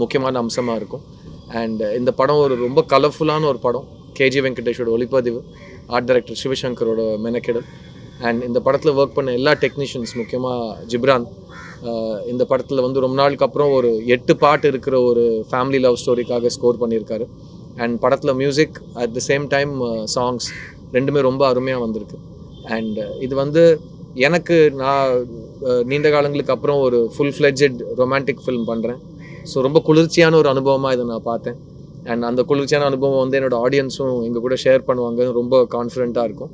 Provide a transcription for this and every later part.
முக்கியமான அம்சமாக இருக்கும். அண்ட் இந்த படம் ஒரு ரொம்ப கலர்ஃபுல்லான ஒரு படம். கேஜி வெங்கடேஷோட ஒளிப்பதிவு ஆர்ட் டைரக்டர் சிவசங்கரோட மெனக்கெடல். அண்ட் இந்த படத்தில் ஒர்க் பண்ண எல்லா டெக்னீஷியன்ஸ் முக்கியமாக ஜிப்ரான் இந்த படத்தில் வந்து ரொம்ப நாளுக்கு அப்புறம் ஒரு எட்டு பாட்டு இருக்கிற ஒரு ஃபேமிலி லவ் ஸ்டோரிக்காக ஸ்கோர் பண்ணியிருக்காரு. அண்ட் படத்தில் music at the same time songs ரெண்டுமே ரொம்ப அருமையாக வந்திருக்கு. அண்ட் இது வந்து எனக்கு நான் நீண்ட காலங்களுக்கு அப்புறம் ஒரு ஃபுல் ஃப்ளெட்ஜட் ரொமான்டிக் ஃபிலிம் பண்ணுறேன் ஸோ ரொம்ப குளிர்ச்சியான ஒரு அனுபவமாக இதை நான் பார்த்தேன். அண்ட் அந்த குளிர்ச்சியான அனுபவம் வந்து என்னோட ஆடியன்ஸும் எங்கள் கூட ஷேர் பண்ணுவாங்க. ரொம்ப கான்ஃபிடென்ட்டாக இருக்கும்.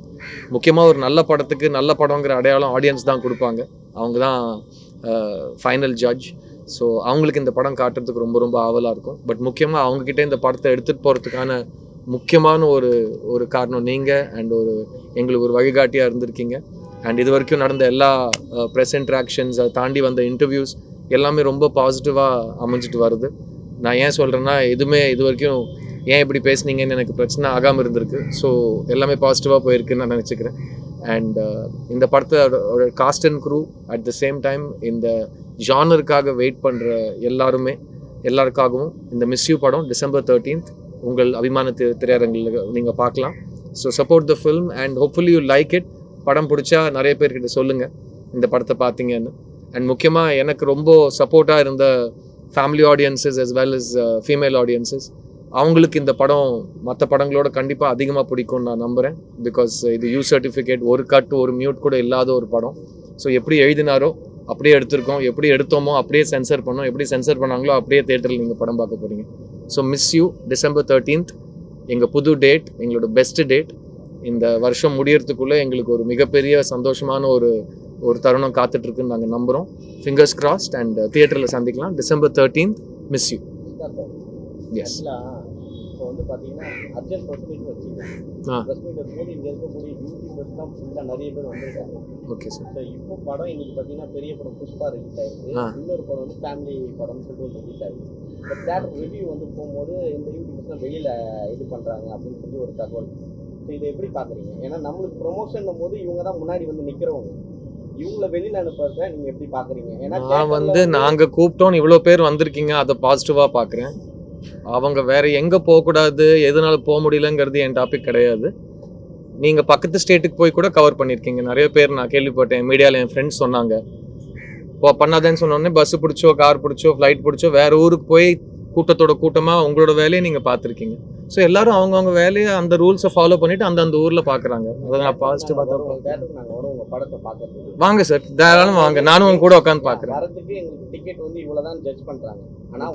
முக்கியமாக ஒரு நல்ல படத்துக்கு நல்ல படங்கிற அடையாளம் ஆடியன்ஸ் தான் கொடுப்பாங்க. அவங்க தான் ஃபைனல் ஜட்ஜ் ஸோ அவங்களுக்கு இந்த படம் காட்டுறதுக்கு ரொம்ப ரொம்ப ஆவலாக இருக்கும். பட் முக்கியமாக அவங்கக்கிட்ட இந்த படத்தை எடுத்துகிட்டு போகிறதுக்கான முக்கியமான ஒரு ஒரு காரணம் நீங்கள் அண்ட் ஒரு எங்களுக்கு ஒரு வழிகாட்டியாக இருந்திருக்கீங்க. அண்ட் இது வரைக்கும் நடந்த எல்லா ப்ரெஸ் இன்ட்ராக்ஷன்ஸை தாண்டி வந்த இன்டர்வியூஸ் எல்லாமே ரொம்ப பாசிட்டிவாக அமைஞ்சிட்டு வருது. நான் ஏன் சொல்கிறேன்னா எதுவுமே இது வரைக்கும் ஏன் இப்படி பேசுனீங்கன்னு எனக்கு பிரச்சனை ஆகாமல் இருந்திருக்கு. ஸோ எல்லாமே பாசிட்டிவாக போயிருக்குன்னு நான் நினச்சிக்கிறேன். அண்ட் uh, இந்த படத்தோட cast and crew at the same time இந்த ஜானருக்காக வெயிட் பண்ணுற எல்லாருமே எல்லாருக்காகவும் இந்த மிஸ்யூ படம் டிசம்பர் தேர்ட்டீன்த் உங்கள் அபிமான திரையரங்கில் நீங்கள் பார்க்கலாம். So support the film and hopefully you like it படம் பிடிச்சா நிறைய பேர்கிட்ட சொல்லுங்கள் இந்த படத்தை பார்த்தீங்கன்னு. அண்ட் முக்கியமாக எனக்கு ரொம்ப சப்போர்ட்டாக இருந்த family audiences as well as female audiences அவங்களுக்கு இந்த படம் மற்ற படங்களோட கண்டிப்பாக அதிகமாக பிடிக்கும்னு நான் நம்புகிறேன் பிகாஸ் இது யூ சர்டிஃபிகேட் ஒரு கட் ஒரு மியூட் கூட இல்லாத ஒரு படம். ஸோ எப்படி எழுதினாரோ அப்படியே எடுத்திருக்கோம். எப்படி எடுத்தோமோ அப்படியே சென்சர் பண்ணோம். எப்படி சென்சர் பண்ணாங்களோ அப்படியே தேட்டரில் நீங்கள் படம் பார்க்க போகிறீங்க so miss you December thirteenth எங்கள் புது டேட் எங்களோட பெஸ்ட் டேட் இந்த வருஷம் முடியறதுக்குள்ளே எங்களுக்கு ஒரு மிகப்பெரிய சந்தோஷமான ஒரு ஒரு தருணம் காத்துட்ருக்குன்னு நாங்கள் நம்புகிறோம் ஃபிங்கர்ஸ் கிராஸ்ட் அண்ட் தியேட்டரில் சந்திக்கலாம். டிசம்பர் தேர்ட்டீன்த் மிஸ் யூ எஸ் இப்போ வந்து பார்த்தீங்கன்னா அர்ஜென்ட் ப்ரெஸ் மீட் வச்சுருக்காங்க. ப்ரெஸ் மீட் இருக்கும்போது இங்கே இருக்கக்கூடிய யூடியூபர்ஸ் தான் ஃபுல்லாக நிறைய பேர் வந்திருக்காங்க. ஓகே சார் ஸோ இப்போ படம் இன்னைக்கு பார்த்தீங்கன்னா பெரிய படம் புஷ்பா ரிலீஸ் ஆயிருக்கு. இன்னொரு படம் வந்து ஃபேமிலி படம்னு சொல்லிட்டு ஒரு ரிலீஸ் ஆயிருக்கு. தேட்டர் ரிவ்யூ வந்து போகும்போது இந்த யூடியூபர்ஸ்லாம் வெளியில் இது பண்ணுறாங்க அப்படின்னு சொல்லி ஒரு தகவல். ஸோ இதை எப்படி பார்க்குறீங்க ஏன்னா நம்மளுக்கு ப்ரொமோஷன் போது இவங்க தான் முன்னாடி வந்து நிற்கிறவங்க இவங்கள வெளியில் அனுப்புறத நீங்கள் எப்படி பார்க்குறீங்க ஏன்னா நான் வந்து நாங்கள் கூப்பிட்டோன்னு இவ்வளோ பேர் வந்திருக்கீங்க அதை பாசிட்டிவாக பார்க்குறேன் அவங்க வேற எங்கே போகக்கூடாது எதனால போக முடியலங்கிறது என் டாபிக் கிடையாது. நீங்கள் பக்கத்து ஸ்டேட்டுக்கு போய் கூட கவர் பண்ணியிருக்கீங்க நிறைய பேர் நான் கேள்விப்பட்டேன் மீடியாவில் என் ஃப்ரெண்ட்ஸ் சொன்னாங்க. இப்போ பண்ணாதேன்னு சொன்னோடனே பஸ் பிடிச்சோ கார் பிடிச்சோ ஃப்ளைட் பிடிச்சோ வேற ஊருக்கு போய் கூட்டத்தோட கூட்டமாக உங்களோட வேலையை நீங்கள் பார்த்துருக்கீங்க. ஸோ எல்லாரும் அவங்கவுங்க வேலையை அந்த ரூல்ஸை ஃபாலோ பண்ணிட்டு அந்தந்த ஊரில் பார்க்குறாங்க அதை நான் நாங்கள் படத்தை பார்க்கறதுக்கு வாங்க சார் தாராளம் வாங்க. நானும் உங்க கூட உட்காந்து பார்க்குறேன்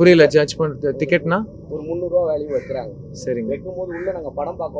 புரியல ஜட்ஜ் பண்ணுறது டிக்கெட்னா ஒரு முந்நூறுரூவா வேல்யூ வைக்கிறாங்க சரிங்க. வைக்கும்போது உள்ள நாங்க படம் பார்க்க